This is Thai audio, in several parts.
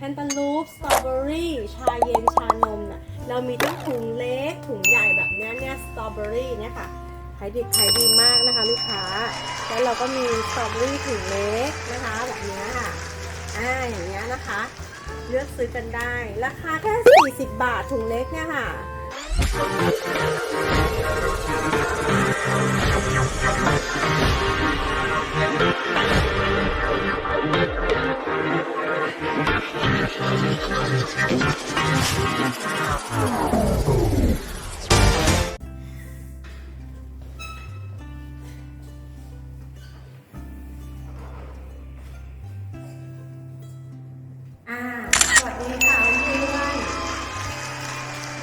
แคนตาลูป สตรอเบอรี่ ชาเย็น ชานมน่ะ เรามีทั้งถุงเล็ก ถุงใหญ่แบบนี้เนี่ย สตรอเบอรี่เนี่ยค่ะ ขายดีขายดีมากนะคะลูกค้า แล้วเราก็มีสตรอเบอรี่ถุงเล็กนะคะ แบบนี้ค่ะ อ่า อย่างเงี้ยนะคะ เลือกซื้อกันได้ ราคาแค่ 40 บาทถุงเล็กเนี่ยค่ะอ่าสวัสดีค่ะ เพื่อนๆ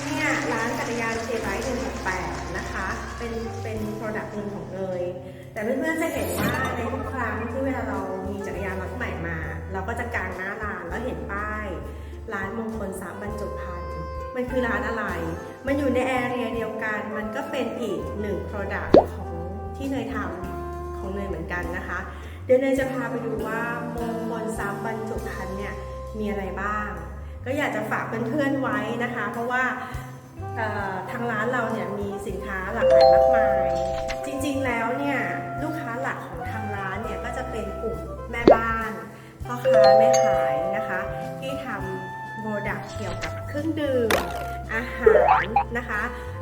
เนี่ยร้านจักรยานเจไบหนึ่งหกแปดนะคะเป็น เป็นโปรดักต์หนึ่งของเลย แต่เพื่อนๆจะเห็นว่าในทุกครั้งที่เวลาเรามีจักรยานรถใหม่มา เราก็จะกางหน้าร้านแล้วเห็นป้าย ร้านมงคลทรัพย์บรรจุภัณฑ์มันคือร้านอะไร มันอยู่ในแอเรียเดียวกัน มันก็เป็นอีกหนึ่ง Product ของที่เนยทำของเนยเหมือนกันนะคะ เดี๋ยวเนยจะพาไปดูว่ามงคลทรัพย์บรรจุภัณฑ์เนี่ยมีอะไรบ้าง ก็อยากจะฝากเพื่อนๆไว้นะคะ เพราะว่าทางร้านเราเนี่ยมีสินค้าหลากหลายมากมาย ริง ๆ แล้วเนี่ยลูกค้าหลักของทางร้านเนี่ยก็จะเป็นกลุ่มแม่บ้านพ่อค้าแม่ขายนะคะ ที่ทำโปรดักเกี่ยวกับเครื่องดื่มอาหารนะคะ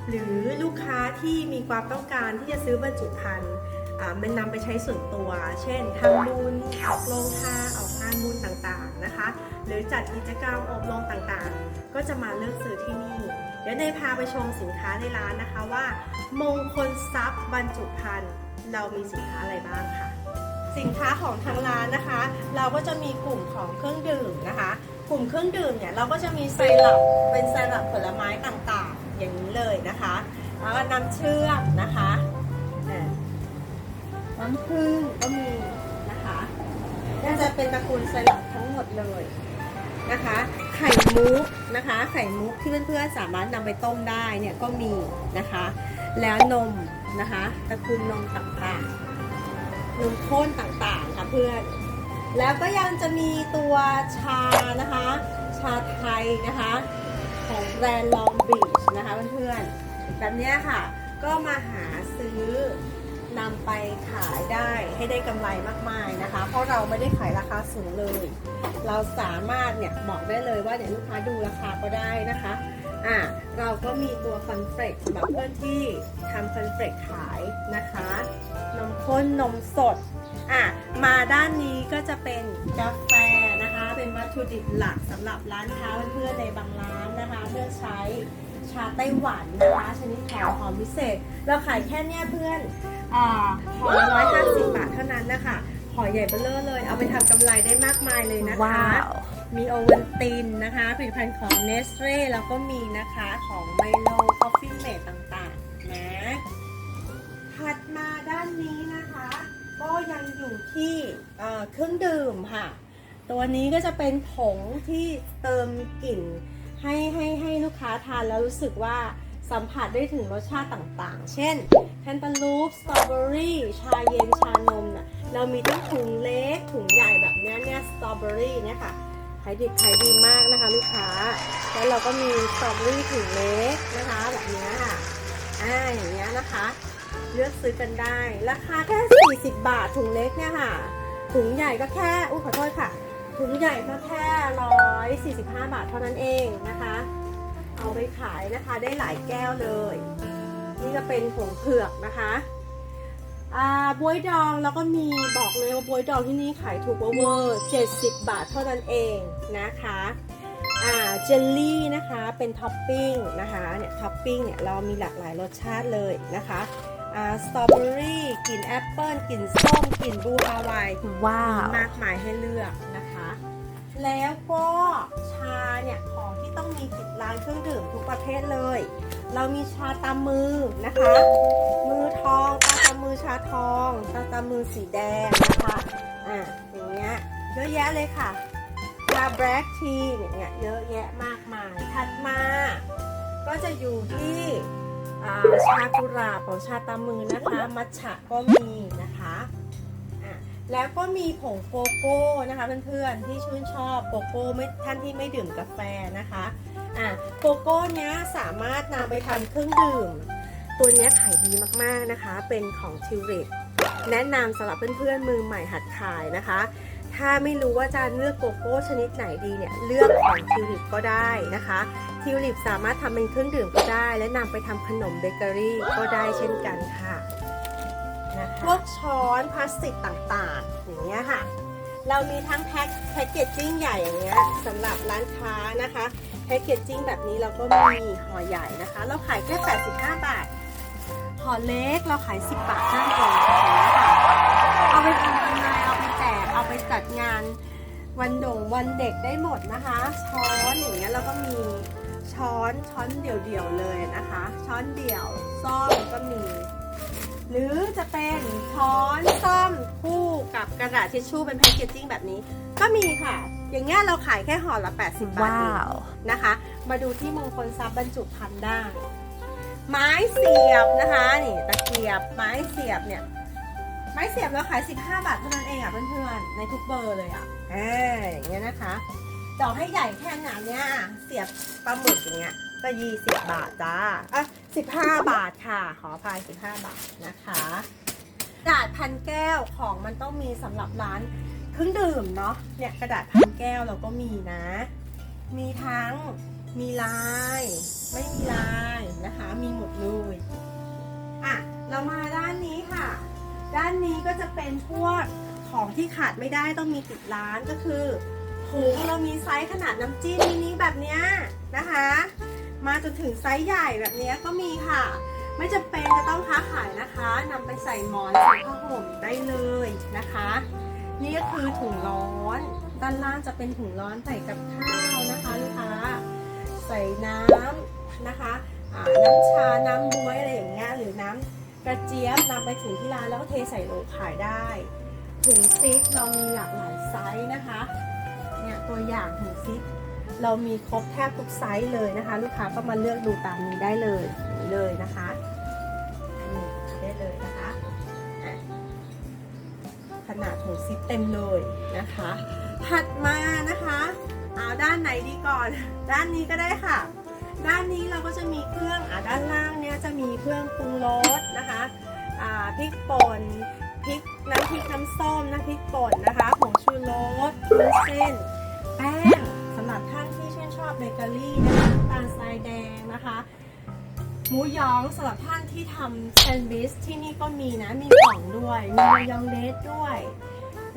หรือลูกค้าที่มีความต้องการที่จะซื้อบรรจุภัณฑ์อ่ามันนำไปใช้ส่วนตัว เช่นทำบุญออกโรงทานออกงานบุญต่างๆนะคะ หรือจัดกิจกรรมอบรมต่างๆ ก็จะมาเลือกซื้อที่นี่ เดี๋ยวเนยพาไปชมสินค้าในร้านนะคะว่า มงคลทรัพย์บรรจุภัณฑ์เรามีสินค้าอะไรบ้างค่ะ สินค้าของทางร้านนะคะ เราก็จะมีกลุ่มของเครื่องดื่มนะคะ กลุ่มเครื่องดื่มเนี่ยเราก็จะมีไซรัปเป็นไซรัปผลไม้ต่างๆ อย่างนี้เลยนะคะแล้วก็น้ำเชื่อมนะคะน้ำผึ้งก็มีนะคะน่าจะเป็นตระกูลไซรัปทั้งหมดเลยนะคะ ไข่มุกนะคะ ไข่มุกที่เพื่อนๆสามารถนำไปต้มได้เนี่ยก็มีนะคะ แล้วนมนะคะตระกูลนมต่างๆ นมข้นต่างๆค่ะเพื่อน แล้วก็ยังจะมีตัวชานะคะ ชาไทยนะคะ ของแบรนด์ลองบีชนะคะเพื่อนๆแบบเนี้ยค่ะ ก็มาหาซื้อ นำไปขายได้ให้ได้กำไรมากมายนะคะ เพราะเราไม่ได้ขายราคาสูงเลย เราสามารถเนี่ยบอกได้เลยว่าเดี๋ยวลูกค้าดูราคาก็ได้นะคะอะเราก็มีตัวคอนเฟลกสำหรับเพื่อนที่ทำคอนเฟลกขายนะคะ นมข้นนมสดอะมาด้านนี้ก็จะเป็นกาแฟนะคะ เป็นวัตถุดิบหลักสำหรับร้านค้าเพื่อนๆในบางร้านนะคะเลือกใช้ชาไต้หวันนะคะชนิดแถวหอมพิเศษ เราขายแค่เนี้ยเพื่อน ห่อละร้อยห้าสิบบาทเท่านั้นนะคะห่อใหญ่เบ้อเร่อเลย เอาไปทำกำไรได้มากมายเลยนะคะมีโอวัลตินนะคะผลิตภัณฑ์ของเนสเ e แล้วก็มีนะคะของไมโลคอฟฟี่เมดต่างๆนะถัดมาด้านนี้นะคะ ก็ยังอยู่ที่เอ่อเครื่องดื่มค่ะ ตัวนี้ก็จะเป็นผงที่เติมกลิ่นให้ให้ให้ลูกค้าทานแล้วรู้สึกว่า สัมผัสได้ถึงรสชาติต่างๆ เช่นแคนตาลูป สตรอเบอรี่ ชาเย็น ชานมน่ะ เรามีทั้งถุงเล็ก ถุงใหญ่แบบเนี้ยเนี่ย สตรอเบอรี่เนี่ยค่ะ ขายดีขายดีมากนะคะลูกค้า แล้วเราก็มีสตรอเบอรี่ถุงเล็กนะคะ แบบเนี้ยค่ะอ่าอย่างเงี้ยนะคะ เลือกซื้อกันได้ ราคาแค่ 40 บาทถุงเล็กเนี่ยค่ะ ถุงใหญ่ก็แค่ อุ้ขอโทษค่ะ ถุงใหญ่ก็แค่ 145 บาทเท่านั้นเองนะคะ เอาไปขายนะคะได้หลายแก้วเลย นี่ก็เป็นผงเผือกนะคะอ่าบวยดองแล้วก็มีบอกเลยว่าบวยดองที่นี่ขายถูกเวอร์70บาทเท่านั้นเองนะคะอ่าเจลลี่นะคะเป็นท็อปปิ้งนะคะเนี่ยท็อปปิ้งเนี่ยเรามีหลากหลายรสชาติเลยนะคะอ่าสตรอเบอรี่กลิ่นแอปเปิลกลิ่นส้มกลิ่นบลูฮาวายว้าวมากมายให้เลือกนะคะ แล้วก็ชาเนี่ยของที่ ต้องมีติดร้านเครื่องดื่มทุกประเภทเลย เรามีชาตามมือนะคะ มือทองตาตามมือชาทองตาตามมือสีแดงนะคะอ่าอย่างเงี้ยเยอะแยะเลยค่ะชาแบล็กทีอย่างเนี่ยเยอะแยะมากมายถัดมา ก็จะอยู่ที่ชากุหลาบของชาตามมือนะคะ มัทฉะก็มีนะคะ แล้วก็มีผงโกโก้นะคะเพื่อนๆที่ชื่นชอบโกโก้ไม่ท่านที่ไม่ดื่มกาแฟนะคะอะโกโก้เนี้ยสามารถนำไปทำเครื่องดื่ม ตัวเนี้ยขายดีมากๆนะคะ เป็นของทิวริปแนะนำสำหรับเพื่อนๆมือใหม่หัดขายนะคะ ถ้าไม่รู้ว่าจะเลือกโกโก้ชนิดไหนดีเนี่ยเลือกของทิวลิปก็ได้นะคะทิวลิปสามารถทำเป็นเครื่องดื่มก็ได้ และนำไปทำขนมเบเกอรี่ก็ได้เช่นกันค่ะ นะคะพวกช้อนพลาสติกต่างๆ อย่างเงี้ยค่ะ เรามีทั้งแพ็คแพ็กเกจจิ้งใหญ่อย่างเงี้ยสำหรับร้านค้านะคะแพ็กเกจจิ้งแบบนี้เราก็มีห่อใหญ่นะคะ เราขายแค่ 85 บาทห่อเล็กเราขาย 10 บาทนั่นเองนะคะเอาไปทำอะไรเอาไปแจกเอาไปจัดงานวันดงวันเด็กได้หมดนะคะ ช้อนอย่างเงี้ยเราก็มีช้อนช้อนเดี่ยวๆเลยนะคะ ช้อนเดี่ยวซ่อมก็มี หรือจะเป็นช้อนซ่อมคู่กับกระดาษทิชชู่เป็นแพคเกจจิ้งแบบนี้ ก็มีค่ะ อย่างเงี้ยเราขายแค่ห่อละ 80 บาทเองนะคะ มาดูที่มงคลทรัพย์บรรจุภัณฑ์ได้ไม้เสียบนะคะนี่ตะเกียบไม้เสียบเนี่ยไม้เสียบเราขาย 15 บาทเท่านั้นเองอะเพื่อนๆในทุกเบอร์เลยอะเอออย่างเงี้ยนะคะต่อให้ใหญ่แค่ไหนเนี้ยเสียบปลาหมึกอย่างเงี้ยก็20บาทจ้าอะ 15 บาทค่ะ ขออภัย15 บาทนะคะกระดาษพันแก้วของมันต้องมีสำหรับร้านเครื่องดื่มเนาะเนี่ยกระดาษพันแก้วเราก็มีนะ มีทั้งมีลาย ไม่มีลายนะคะ มีหมดเลยอะเรามาด้านนี้ค่ะ ด้านนี้ก็จะเป็นพวกของที่ขาดไม่ได้ต้องมีติดร้านก็คือถุงเรามีไซส์ขนาดน้ำจิ้มมินิแบบเนี้ยนะคะ มาจนถึงไซส์ใหญ่แบบนี้ก็มีค่ะ ไม่จำเป็นจะต้องค้าขายนะคะนำไปใส่หมอนใส่ผ้าห่มได้เลยนะคะ นี่ก็คือถุงร้อน ด้านล่างจะเป็นถุงร้อนใส่กับข้าวนะคะลูกค้าใส่น้ำนะคะน้ำชา น้ำบวยอะไรอย่างเงี้ยหรือน้ำกระเจี๊ยบนำไปถึงที่ร้านแล้วก็เทใส่โหลขายได้ถุงซิปเรามีหลากหลายไซส์นะคะเนี่ยตัวอย่างถุงซิป เรามีครบแทบทุกไซส์เลยนะคะ ลูกค้าก็มาเลือกดูตามนี้ได้เลยเลยนะคะได้เลยนะคะขนาดถุงซิปเต็มเลยนะคะ ถัดมานะคะเอาด้านไหนดีก่อน ด้านนี้ก็ได้ค่ะ ด้านนี้เราก็จะมีเครื่องอ่าด้านล่างเนี่ยจะมีเครื่องปรุงรสนะคะอ่าพริกป่นพริกน้ำพริกน้ำส้มน้ำพริกป่นนะคะผงชูรสเส้นแป้ง ชอบเบเกอรี่นะคะตาลทรายแดงนะคะ หมูยองสำหรับท่านที่ทำแซนด์วิชที่นี่ก็มีนะ มีกล่องด้วย มีมายองเนสด้วย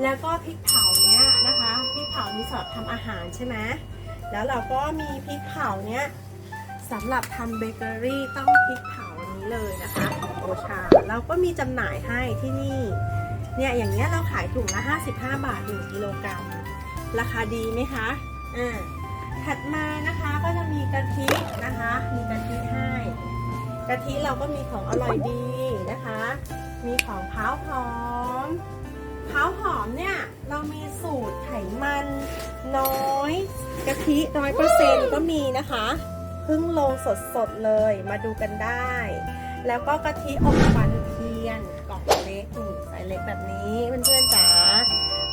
แล้วก็พริกเผาเนี้ยนะคะพริกเผามีสำหรับทำอาหารใช่ไหมแล้วเราก็มีพริกเผาเนี้ยสำหรับทำเบเกอรี่ต้องพริกเผานี้เลยนะคะของโอชา เราก็มีจำหน่ายให้ที่นี่เนี่ยอย่างเงี้ยเราขายถุงละ 55 บาท1กิโลกรัมราคาดีไหมคะ อ่า ถัดมานะคะก็จะมีกะทินะคะ มีกะทิให้กะทิเราก็มีของอร่อยดีนะคะ มีของเผาหอมเผาหอมเนี่ยเรามีสูตรไขมันน้อยกะทิร้อยเปอร์เซ็นต์ก็มีนะคะเพิ่งลงสดๆเลยมาดูกันได้ แล้วก็กะทิอบควันเทียนกล่องเล็กใส่เล็กแบบนี้เพื่อนๆจ๋า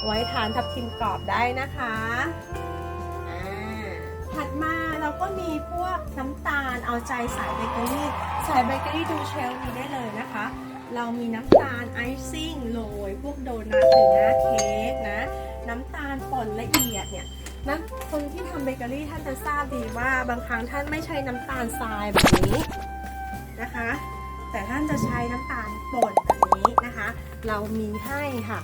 ไว้ทานทับทิมกรอบได้นะคะ ถัดมาเราก็มีพวกน้ำตาลเอาใจสายเบเกอรี่ สายเบเกอรี่ดูเชลฟ์นี้ได้เลยนะคะ เรามีน้ำตาลไอซิ่งโรยพวกโดนัทหรือหน้าเค้กนะ น้ำตาลป่นละเอียดเนี่ยนะคนที่ทำเบเกอรี่ท่านจะทราบดีว่าบางครั้งท่านไม่ใช้น้ำตาลทรายแบบนี้นะคะ แต่ท่านจะใช้น้ำตาลป่นแบบนี้นะคะ เรามีให้ค่ะ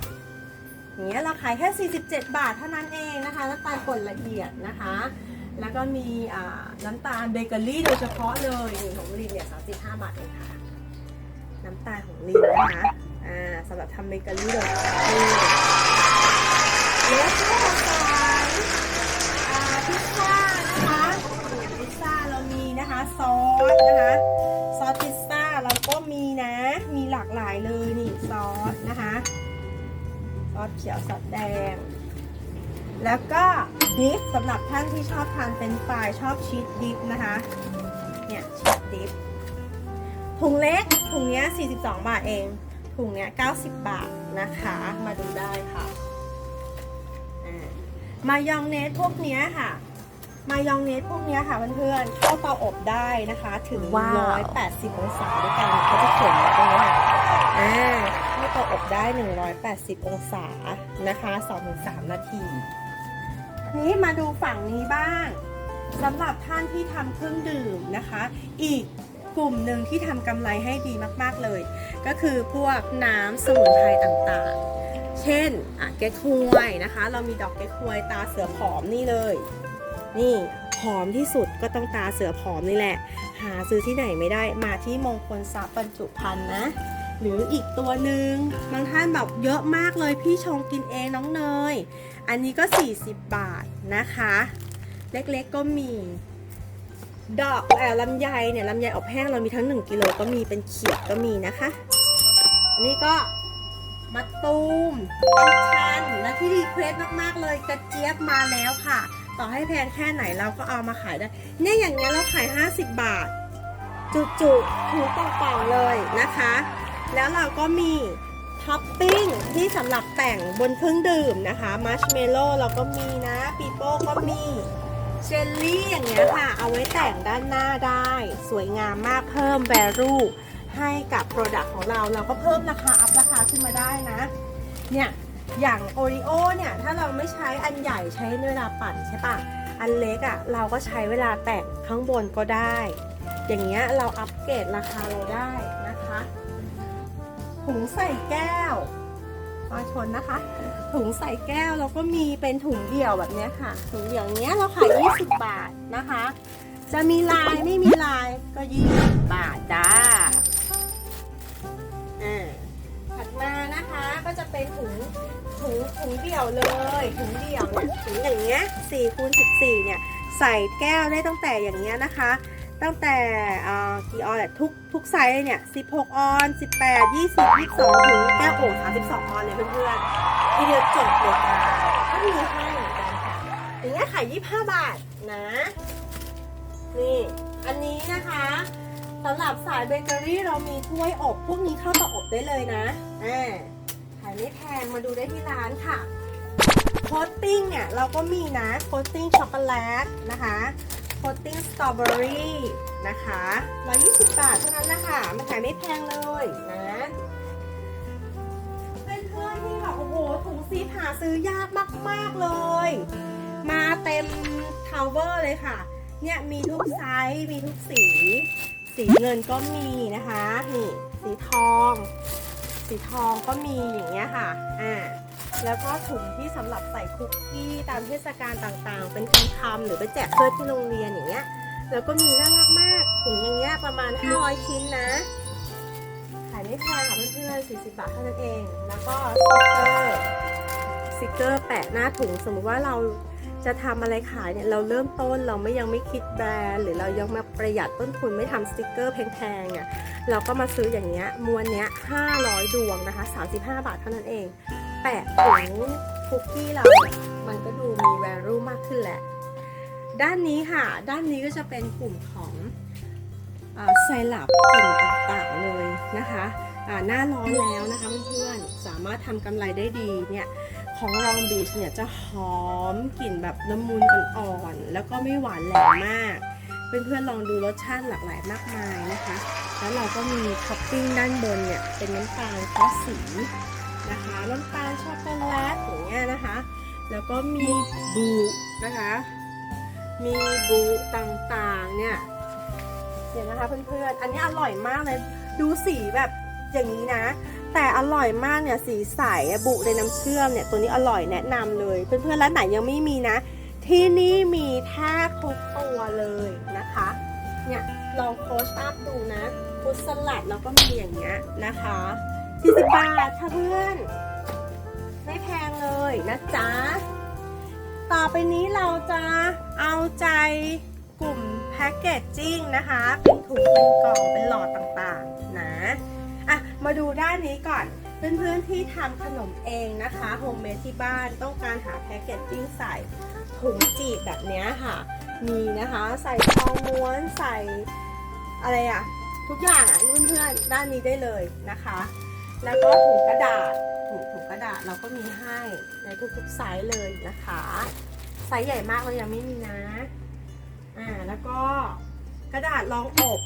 อย่างเงี้ยเราขายแค่ 47 บาทเท่านั้นเองนะคะน้ำตาลป่นละเอียดนะคะ แล้วก็มีน้ำตาลเบเกอรี่โดยเฉพาะเลยของลินเนี่ย35บาทเองค่ะ น้ำตาลของลินนะคะอ่าสำหรับทำเบเกอรี่โดยเฉพาะเลยแล้วก็สายพิซซ่านะคะพิซซ่าเรามีนะคะซอสนะคะซอสพิซซ่าเราก็มีนะ มีหลากหลายเลยนี่ซอสนะคะซอสเขียวซอสแดง แล้วก็ดิฟสำหรับท่านที่ชอบทานเป็นฟรายชอบชีสดิฟนะคะ เนี่ยชีสดิฟถุงเล็กถุงเนี้ย 42 บาทเองถถุงเนี้ย 90 บาทนะคะ มาดูได้ค่ะอ่ามายองเนสพวกเนี้ยค่ะ มายองเนสพวกเนี้ยค่ะเพื่อนๆเข้าเตาอบได้นะคะ ถึงว้าว180 องศาด้วยกันเขาจะเขียนไว้ตรงนี้ค่ะอ่าเข้าเตาอบได้ 180 องศานะคะ 2-3 นาที นี้มาดูฝั่งนี้บ้างสำหรับท่านที่ทำเครื่องดื่มนะคะ อีกกลุ่มหนึ่งที่ทำกำไรให้ดีมาก ๆเลย ก็คือพวกน้ำสมุนไพรต่างๆ เช่นอะเก๊กฮวยนะคะ เรามีดอกเก๊กฮวยตาเสือผอมนี่เลย นี่ผอมที่สุดก็ต้องตาเสือผอมนี่แหละ หาซื้อที่ไหนไม่ได้มาที่มงคลทรัพย์บรรจุภัณฑ์นะ หรืออีกตัวหนึ่งบางท่านแบบเยอะมากเลยพี่ชงกินเองน้องเนย อันนี้ก็ 40 บาทนะคะ เล็กๆก็มี ดอกเอ่อลำไยเนี่ยลำไยอบแห้งเรามีทั้ง 1กิโลก็มีเป็นเขียดก็มีนะคะ อันนี้ก็มะตูมอัญชันและที่รีเควสมากๆเลยกระเจี๊ยบมาแล้วค่ะ ต่อให้แพงแค่ไหนเราก็เอามาขายได้ เนี่ยอย่างเงี้ยเราขาย 50 บาท จุๆถูเปล่าๆเลยนะคะ แล้วเราก็มีท็อปปิ้งที่สำหรับแต่งบนเครื่องดื่มนะคะมัชเมลโล่เราก็มีนะปีโป้ก็มีเจลลี่อย่างเงี้ยค่ะ เอาไว้แต่งด้านหน้าได้ สวยงามมากเพิ่มแวลูให้กับโปรดักต์ของเราเราก็เพิ่มราคาอัพราคาขึ้นมาได้นะ เนี่ย อย่างโอริโอเนี่ย ถ้าเราไม่ใช้อันใหญ่ใช้เวลาปั่นใช่ปะอันเล็กอะ่ะ เราก็ใช้เวลาแต่งข้างบนก็ได้ อย่างเงี้ยเราอัปเกรดราคาเราได้ ถุงใส่แก้วมาชนนะคะ ถุงใส่แก้วเราก็มีเป็นถุงเดี่ยวแบบนี้ค่ะ ถุงเดี่ยวเนี้ยเราขาย 20 บาทนะคะ จะมีลายไม่มีลายก็20บาทจ้าอ่าถัดมานะคะก็จะเป็นถุงถุงถุงเดี่ยวเลยถุงเดี่ยวถุงอย่างเงี้ย4คูณ14เนี่ยใส่แก้วได้ตั้งแต่อย่างเงี้ยนะคะ ตั้งแต่กี่ออนทุกทุกไซส์เลยเนี่ย 16 ออน 18 20 22 ถึงแก้วโอ่ง32 ออนเลยเพื่อนๆทีเดียวจบเลยค่ะก็มีให้เหมือนกันค่ะอย่างเงี้ยขาย25 บาทนะ นี่ อันนี้นะคะสำหรับสายเบเกอรี่เรามีถ้วยอบพวกนี้เข้าเตาอบได้เลยนะอ่าขายไม่แพงมาดูได้ที่ร้านค่ะโคตติ้งเนี่ยเราก็มีนะโคตติ้งช็อกโกแลตนะคะ โคตติ้งสตรอเบอรี่นะคะ120 บาทเท่านั้นแหละค่ะมันขายไม่แพงเลยนะเพื่อนๆที่แบบโอ้โหถุงซีหาซื้อยากมากๆเลย มาเต็มทาวเวอร์เลยค่ะ เนี่ยมีทุกไซส์มีทุกสี สีเงินก็มีนะคะนี่สีทอง สีทองก็มีอย่างเงี้ยค่ะอ่า แล้วก็ถุงที่สำหรับใส่คุกกี้ตามเทศกาลต่างๆ เป็นคำหรือไปแจกเพื่อนที่โรงเรียนอย่างเงี้ย แล้วก็มีน่ารักมาก ถุงอย่างเงี้ยประมาณ 500 ชิ้นนะ ขายไม่แพงค่ะเพื่อนๆ40 บาทเท่านั้นเอง แล้วก็สติกเกอร์สติกเกอร์แปะหน้าถุงสมมุติว่าเราจะทำอะไรขายเนี่ยเราเริ่มต้นเราไม่ยังไม่คิดแบรนด์หรือเรายังมาประหยัดต้นทุนไม่ทำสติกเกอร์แพงๆเนี่ยเราก็มาซื้ออย่างเงี้ยมวนเนี้ย500 ดวงนะคะ 35 บาทเท่านั้นเอง แปะถุงคุกกี้เรา มันก็ดูมี value มากขึ้นแหละ ด้านนี้ค่ะ ด้านนี้ก็จะเป็นกลุ่มของไซรัปกลิ่นต่างๆเลยนะคะหน้าร้อนแล้วนะคะเพื่อนๆ สามารถทำกำไรได้ดีเนี่ยของลองบีชเนี่ยจะหอมกลิ่นแบบละมุนอ่อนๆ แล้วก็ไม่หวานแหลมมาก เพื่อนๆลองดูรสชาติหลากหลายมากมายนะคะ แล้วเราก็มีท็อปปิ้งด้านบนเนี่ยเป็นน้ำตาลคลาสสี นะคะน้ำตาลช็อกโกแลตอย่างเงี้ยนะคะ แล้วก็มีบูนะคะ มีบูต่างๆเนี่ยเดี๋ยนะคะเพื่อนๆ อันนี้อร่อยมากเลย ดูสีแบบอย่างนี้นะ แต่อร่อยมากเนี่ยสีใสบุในน้ำเชื่อมเนี่ยตัวนี้อร่อยแนะนำเลย เพื่อนๆร้านไหนยังไม่มีนะ ที่นี่มีแทบทุกตัวเลยนะคะเนี่ยลองโค้ชอัพดูนะฟุตสลัดเราก็มีอย่างเงี้ยนะคะ 40บบาทค่ะเพื่อน ไม่แพงเลยนะจ๊ะ ต่อไปนี้เราจะเอาใจกลุ่มแพ็กเกจจิ้งนะคะ เป็นถุงเป็นกล่องเป็นหลอดต่างๆนะอะมาดูด้านนี้ก่อนเพื่อนๆที่ทำขนมเองนะคะโฮมเมดที่บ้านต้องการหาแพ็กเกจจิ้งใส่ถุงจีบแบบนี้ค่ะ มีนะคะใส่ทองม้วนใส่อะไรอะทุกอย่างอะเพื่อนๆด้านนี้ได้เลยนะคะ แล้วก็ถุงกระดาษถุงถุงกระดาษเราก็มีให้ในทุกๆไซส์เลยนะคะไซส์ใหญ่มากเรายังไม่มีนะ อ่าแล้วก็กระดาษรองอบ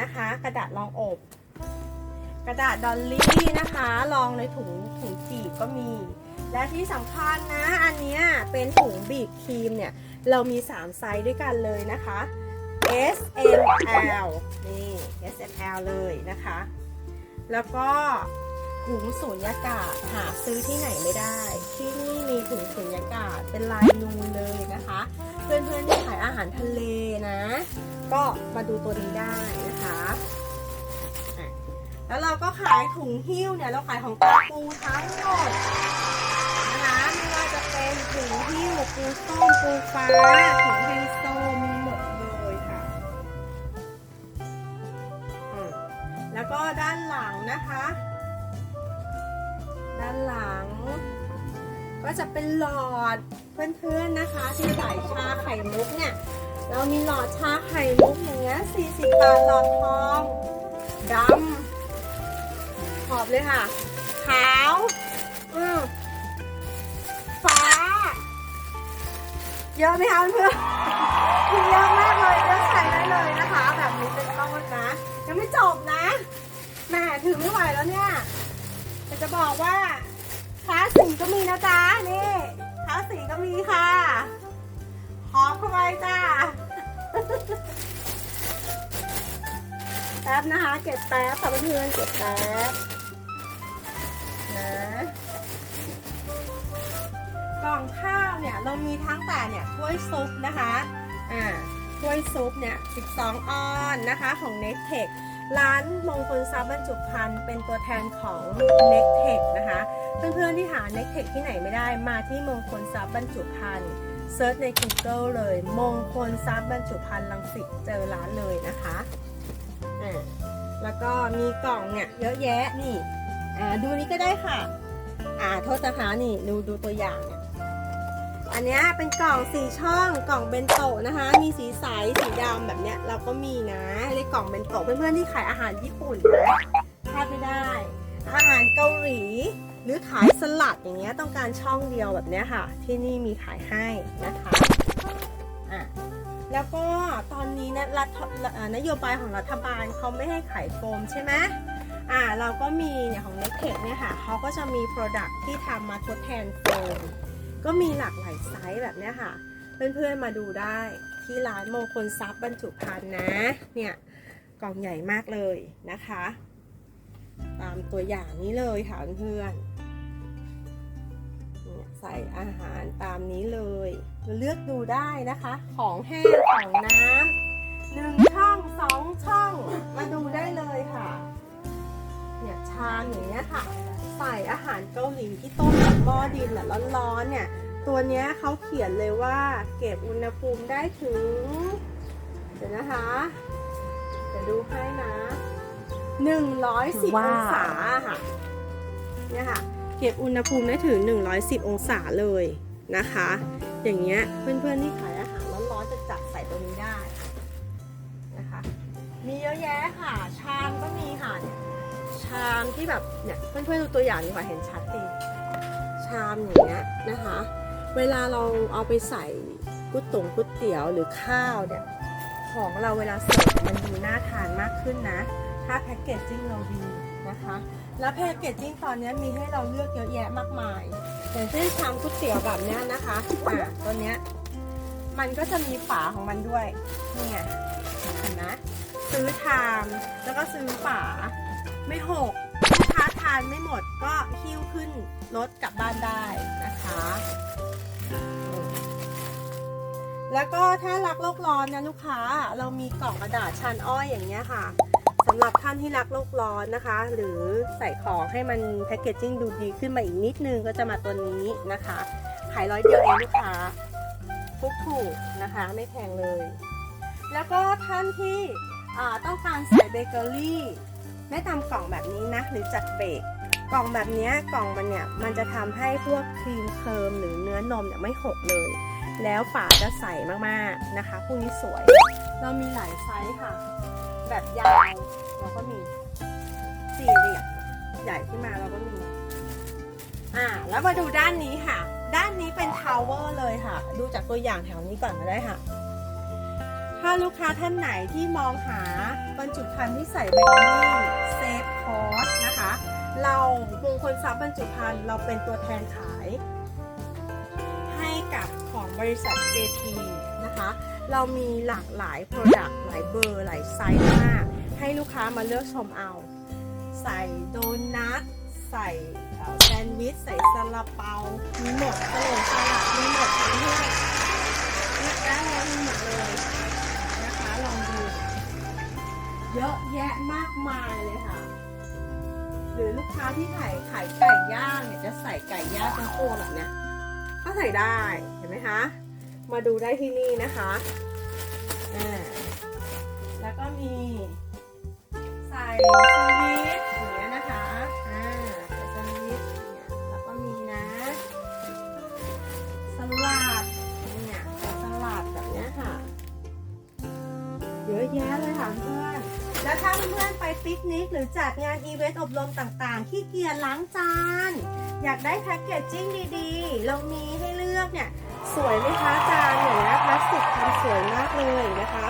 นะคะ กระดาษรองอบ กระดาษดอลลี่นะคะรองในถุงถุงจีบก็มี และที่สำคัญนะ อันเนี้ยเป็นถุงบีบครีมเนี่ยเรามี 3 ไซส์ด้วยกันเลยนะคะ S M L นี่ S M L เลยนะคะ แล้วก็ถุงสูญญากาศหาซื้อที่ไหนไม่ได้ ที่นี่มีถุงสูญญากาศเป็นลายนูนเลยนะคะ เพื่อนๆที่ขายอาหารทะเลนะ ก็มาดูตัวนี้ได้นะคะแล้วเราก็ขายถุงหิ้วเนี่ยเราขายของปลาปูทั้งหมดนะคะไม่ว่าจะเป็นถุงหิ้วปูส้มปูฟ้าถุงไฮโซ แล้วก็ด้านหลังนะคะ ด้านหลัง ก็จะเป็นหลอดเพื่อนๆนะคะ ที่ใส่ชาไข่มุกเนี่ยเรามีหลอดชาไข่มุกอย่างเงี้ย40 บาทหลอดทองดำขอบเลยค่ะ ขาวอืมฟ้า เยอะไหมคะเพื่อนๆมีเยอะมากเลยเลือกใช้ได้เลยนะคะ แบบนี้เป็นต้นนะ ยังไม่จบนะ แหมถือไม่ไหวแล้วเนี่ยแต่จะบอกว่าคลาสสีก็มีนะจ๊ะนี่คลาสสีก็มีค่ะหอมเข้าไปจ้าแป๊บนะคะ เก็บแป๊บค่ะเพื่อนเก็บแป๊บนะกล่องข้าวเนี่ยเรามีทั้งแต่เนี่ยถ้วยซุปนะคะอ่าถ้วยซุปเนี่ย 12 ออนนะคะของ n e t e c h ร้านมงคลทรัพย์บรรจุภัณฑ์เป็นตัวแทนของ n e t e c h นะคะ เพื่อนๆที่หา n e t e c h ที่ไหนไม่ได้มาที่มงคลทรัพย์บรรจุภัณฑ์เซิร์ชใน Google เลย มงคลทรัพย์บรรจุภัณฑ์ลังสิตเจอร้านเลยนะคะอ่าแล้วก็มีกล่องเนี่ยเยอะแยะนี่อ่าดูนี้ก็ได้ค่ะ อ่าโทษนะคะนี่ดูดูตัวอย่างเนี่ย อันนี้เป็นกล่องสีช่องกล่องเบนโตะนะคะ มีสีใสสีดำแบบเนี้ยเราก็มีนะเรียกกล่องเบนโตะเพื่อนๆที่ขายอาหารญี่ปุ่นนะพลาดไม่ได้ อาหารเกาหลี หรือขายสลัดอย่างเงี้ยต้องการช่องเดียวแบบเนี้ยค่ะ ที่นี่มีขายให้นะคะอะแล้วก็ตอนนี้นะรัฐนโยบายของรัฐบาลเขาไม่ให้ขายโฟมใช่ไหมอ่าเราก็มีเนี่ยของเน็กเทคเนี่ยค่ะเขาก็จะมี Product ที่ทำมาทดแทนโฟม ก็มีหลากหลายไซส์แบบนี้ค่ะ เพื่อนๆมาดูได้ที่ร้านมงคลทรัพย์บรรจุภัณฑ์นะ เนี่ยกล่องใหญ่มากเลยนะคะ ตามตัวอย่างนี้เลยค่ะเพื่อนใส่อาหารตามนี้เลยเลือกดูได้นะคะ ของแห้งของน้ำหนึ่งช่องสองช่องมาดูได้เลยค่ะ เนี่ยชามอย่างเงี้ยค่ะ ใส่อาหารเกาหลีที่ต้มจากหม้อดินแบบร้อนๆเนี่ย ตัวเนี้ยเขาเขียนเลยว่าเก็บอุณหภูมิได้ถึง เดี๋ยวนะคะเดี๋ยวดูให้นะ110ว้าวองศาค่ะเนี่ยค่ะ เก็บอุณหภูมิได้ถึง110องศาเลยนะคะ อย่างเงี้ยเพื่อนๆที่ขายอาหารร้อนๆจะจัดใส่ตรงนี้ได้นะคะ มีเยอะแยะค่ะชามก็มีค่ะเนี่ย ชามที่แบบเนี่ยเพื่อนๆดูตัวอย่างดีกว่าเห็นชัดดีชามอย่างเงี้ยนะคะ เวลาเราเอาไปใส่ก๋วยตงก๋วยเตี๋ยวหรือข้าวเนี่ยของเราเวลาเสิร์ฟมันดูน่าทานมากขึ้นนะ ถ้าแพ็กเกจจิ้งเราดีนะคะ แล้วแพ็กเกจจิ้งตอนนี้มีให้เราเลือกเยอะแยะมากมายอย่างเช่นชามก๋วยเตี๋ยวแบบเนี้ยนะคะอะตัวเนี้ยมันก็จะมีฝาของมันด้วยนี่ไงเห็นไหมซื้อชามแล้วก็ซื้อฝา ไม่หกลูกค้าทานไม่หมดก็หิ้วขึ้นรถกลับบ้านได้นะคะ แล้วก็ถ้ารักโลกร้อนนะลูกค้าเรามีกล่องกระดาษชันอ้อยอย่างเงี้ยค่ะสำหรับท่านที่รักโลกร้อนนะคะ หรือใส่ของให้มันแพคเกจจิ้งดูดีขึ้นมาอีกนิดนึงก็จะมาตัวนี้นะคะขายร้อยเดียวเองลูกค้าทุกถูกนะคะไม่แพงเลย แล้วก็ท่านที่ต้องการใส่เบเกอรี่ แนะนำกล่องแบบนี้นะหรือจัดเบรกกล่องแบบนี้กล่องมันเนี่ยมันจะทำให้พวกครีมเคิร์มหรือเนื้อนมเนี่ยไม่หกเลย แล้วฝาจะใสมากๆนะคะพวกนี้สวย เรามีหลายไซส์ค่ะ แบบยาวเราก็มีสี่เหลี่ยมใหญ่ขึ้นมาเราก็มีอ่าแล้วมาดูด้านนี้ค่ะ ด้านนี้เป็นทาวเวอร์เลยค่ะ ดูจากตัวอย่างแถวนี้ก่อนก็ได้ค่ะ ถ้าลูกค้าท่านไหนที่มองหาบรรจุภัณฑ์ที่ใส่เบเกอรี่เซฟคอสนะคะ เรามงคลทรัพย์บรรจุภัณฑ์เราเป็นตัวแทนขาย ให้กับของบริษัท JT นะคะ เรามีหลากหลาย Product หลายเบอร์ หลายไซส์มาก ให้ลูกค้ามาเลือกชมเอา ใส่โดนัทใส่แซนด์วิช ใส่ซาลาเปา มีหมดกระโหลกสลัดมีหมดทั้งเรื่องเลือกได้แล้วมีหมดเลย เยอะแยะมากมายเลยค่ะ หรือลูกค้าที่ขายขายไก่ย่างเนี่ยจะใส่ไก่ย่างทั้งตัวแบบเนี้ยก็ใส่ได้เห็นไหมคะ มาดูได้ที่นี่นะคะอ่าแล้วก็มีใส่แซนด์วิชอย่างเงี้ยนะคะอ่าใส่แซนด์วิชเนี่ยแล้วก็มีนะสลัดเนี่ยใส่สลัดแบบเนี้ยค่ะ เยอะแยะเลยค่ะเพื่อน แล้วถ้าเพื่อนๆไปปิกนิกหรือจัดงานอีเวนต์อบรมต่างๆ ขี้เกียจล้างจาน อยากได้แพ็กเกจจิ้งดีๆ เรามีให้เลือกเนี่ย สวยไหมคะจานอย่างเงี้พลาสติกทำสวยมากเลยนะคะ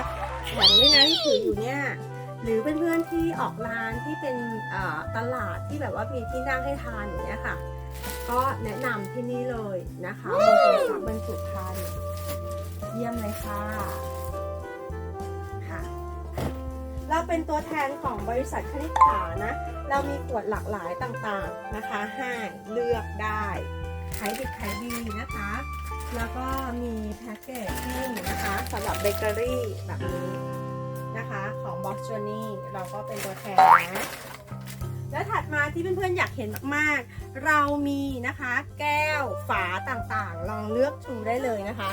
อย่างนี้นะที่ถืออยู่เนี่ยหรือเพื่อนๆที่ออกร้านที่เป็นตลาดที่แบบว่ามีที่นั่งให้ทานอย่างเงี้ยค่ะ ก็แนะนำที่นี่เลยนะคะมงคลทรัพย์บรรจุภัณฑ์เยี่ยมเลยค่ะ เป็นตัวแทนของบริษัทคณิตถานะ เรามีขวดหลากหลายต่างๆนะคะให้เลือกได้ขายดิบขายดีนะคะ แล้วก็มีแพ็กเกจจิ้งนะคะสำหรับเบเกอรี่แบบนี้นะคะของ Box Journey เราก็เป็นตัวแทนนะแล้วถัดมาที่เพื่อนๆอยากเห็นมากๆ เรามีนะคะแก้วฝาต่างๆ ลองเลือกชูได้เลยนะคะ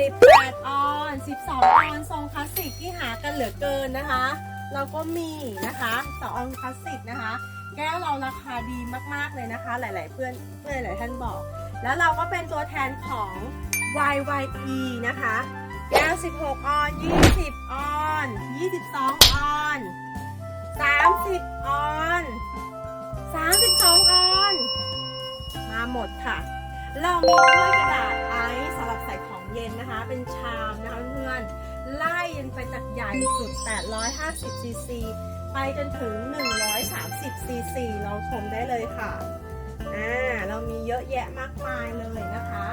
18 ออน 12 ออน ทรงคลาสสิกที่หากันเหลือเกินนะคะ เราก็มีนะคะต่อออนคลาสสิกนะคะ แก้วเราราคาดีมากๆเลยนะคะ หลาย ๆ เพื่อนเพื่อนหลายท่านบอก แล้วเราก็เป็นตัวแทนของ YYE นะคะ แก้ว 16 ออน 20 ออน 22 ออน 30 ออน32 ออน มาหมดค่ะ เรามีถ้วยกระดาษไอซ์สำหรับใส่ของเย็นนะคะ เป็นชามนะคะเพื่อน ไล่ยันไปจากใหญ่สุด 850 ซีซี ไปจนถึง 130 ซีซีเราชมได้เลยค่ะ อ่า เรามีเยอะแยะมากมายเลยนะคะ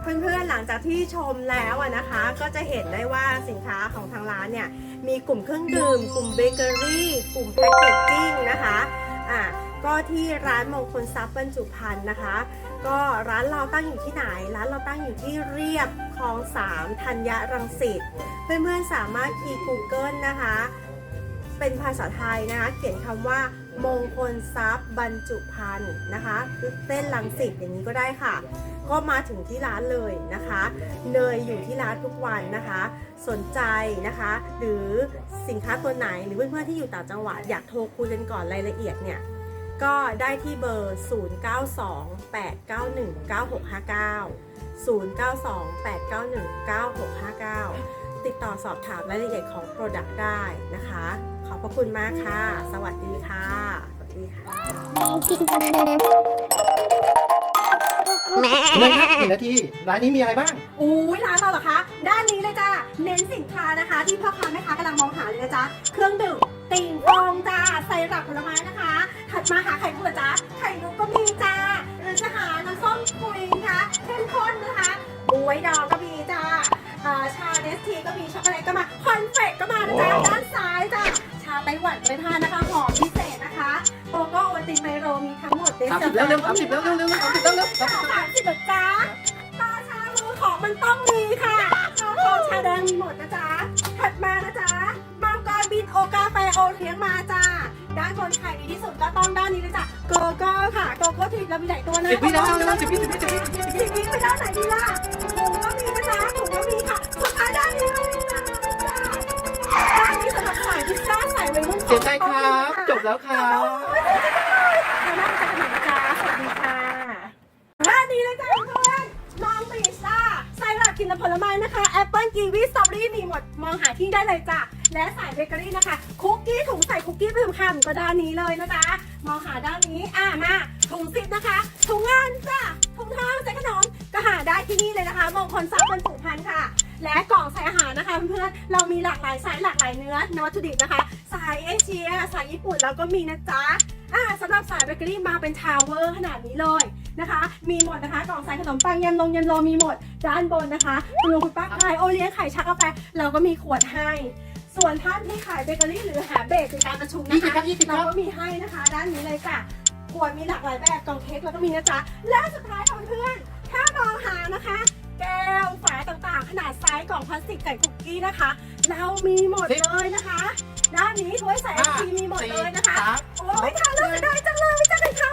เพื่อนๆ หลังจากที่ชมแล้วนะคะ ก็จะเห็นได้ว่าสินค้าของทางร้านเนี่ย มีกลุ่มเครื่องดื่ม กลุ่มเบเกอรี่ กลุ่มแพคเกจจิ้งนะคะ อะ ก็ที่ร้านมงคลทรัพย์บรรจุภัณฑ์นะคะ ก็ร้านเราตั้งอยู่ที่ไหน ร้านเราตั้งอยู่ที่เรียบคลองสามธัญรังสิต เพื่อนๆสามารถคีย์ Google นะคะ เป็นภาษาไทยนะคะ เขียนคำว่ามงคลทรัพย์บรรจุภัณฑ์นะคะเส้นลังสิตอย่างนี้ก็ได้ค่ะ ก็มาถึงที่ร้านเลยนะคะ เนยอยู่ที่ร้านทุกวันนะคะ สนใจนะคะ หรือสินค้าตัวไหนหรือเพื่อนๆที่อยู่ต่างจังหวัดอยากโทรคุยกันก่อนรายละเอียดเนี่ย ก็ได้ที่เบอร์0928919659 ติดต่อสอบถามรายละเอียดของ Product ได้นะคะ ขอบพระคุณมากค่ะ สวัสดีค่ะ สวัสดีค่ะคุณนายครับหนึ่งนาทีร้านนี้มีอะไรบ้าง อู้ยร้านเราเหรอคะ ด้านนี้เลยจ้าเน้นสินค้านะคะ ที่พ่อค้าแม่ค้ากำลังมองหาเลยนะจ๊ะ เครื่องดื่มติ่งฟองจ้าใส่หลักผลไม้นะคะ ถัดมาหาไข่มุกเหรอจ้าไข่มุกก็มีจ้าหรือจะหาน้ำส้มคุยนะคะเข้มข้นนะคะบวยดองก็มีจ้าอ่าชาเนสทีก็มีช็อกโกแลตก็มาคอนเฟกก็มานะจ๊ะว้าวด้านซ้ายจ้าชาไต้หวันไปทานนะคะหอมพิเศษนะคะโกโก้โอวัลตินไมโรมีทั้งหมดเดสามสิบแล้วเร็วสามสิบแล้วเร็วเร็วสามสิบแล้วเร็วสามสิบแล้วสามสิบเหรอจ๊ะตาชามือของมันต้องมีค่ะชาทองชาแดงมีหมดนะจ๊ะถัดมานะจ๊ะมังกรบินโอกาแฟโอเลี้ยงมาจ้า ด้านบนขายดีที่สุดก็ต้องด้านนี้เลยจ้ะโกโก้ค่ะโกโก้ทีเรามีหลายตัวนะสิบวิแล้วเร็วเร็วสิบวิสิบวิสิบวิสิบวิสิบวิไปด้านไหนดีล่ะถุงก็มีนะจ๊ะถุงก็มีค่ะสุดท้ายด้านนี้เลยจ้ะด้านนี้สำหรับสายพิซซ่าสายวัยรุ่นเสียใจครับ จบแล้วครับน่าจะเป็นหนังจ้าสวัสดีค่ะด้านนี้เลยจ้ะเพื่อนลองบีชจ้าไซรัปกินและผลไม้นะคะแอปเปิลกีวีสตรอเบอรี่มีหมดมองหาที่ได้เลยจ้ะ และสายเบเกอรี่นะคะคุกกี้ถุงใส่คุกกี้ไปสำคัญก็ด้านนี้เลยนะจ๊ะมองหาด้านนี้อะมาถุงซิปนะคะถุงงานจ้ะถุงทองใส่ขนมก็หาได้ที่นี่เลยนะคะมงคลทรัพย์บรรจุภัณฑ์ค่ะ และกล่องใส่อาหารนะคะเพื่อนๆเรามีหลากหลายไซส์หลากหลายเนื้อนวัตถุดิบนะคะ สายเอเชีย สายญี่ปุ่นแล้วก็มีนะจ๊ะอ่าสำหรับสายเบเกอรี่มาเป็นทาวเวอร์ขนาดนี้เลยนะคะ มีหมดนะคะกล่องใส่ขนมปังยันลงยันโรมีหมดด้านบนนะคะคุณลุงคุณป้าขายโอเลี้ยงไข่ชักกาแฟเราก็มีขวดให้ ส่วนท่านที่ขายเบเกอรี่หรือหาเบรกในการประชุมยี่นะสิบคะครับยี่สิบคเรารับ ก็มีให้นะคะ ด้านนี้เลยค่ะขวดมีหลากหลายแบบกล่องเค้กเราก็มีนะจ๊ะ และสุดท้ายค่ะเพื่อนๆถ้ามองหานะคะ แก้วฝาต่างๆ ขนาดไซส์กล่องพลาสติกใส่คุกกี้นะคะ เรามีหมดเลยนะคะ ด้านนี้ถ้วยใส่ไอศครีมมีหมดเลยนะคะ สาม โอ้ยค่ะเลือกได้จังเลยไม่จ้ากันคราว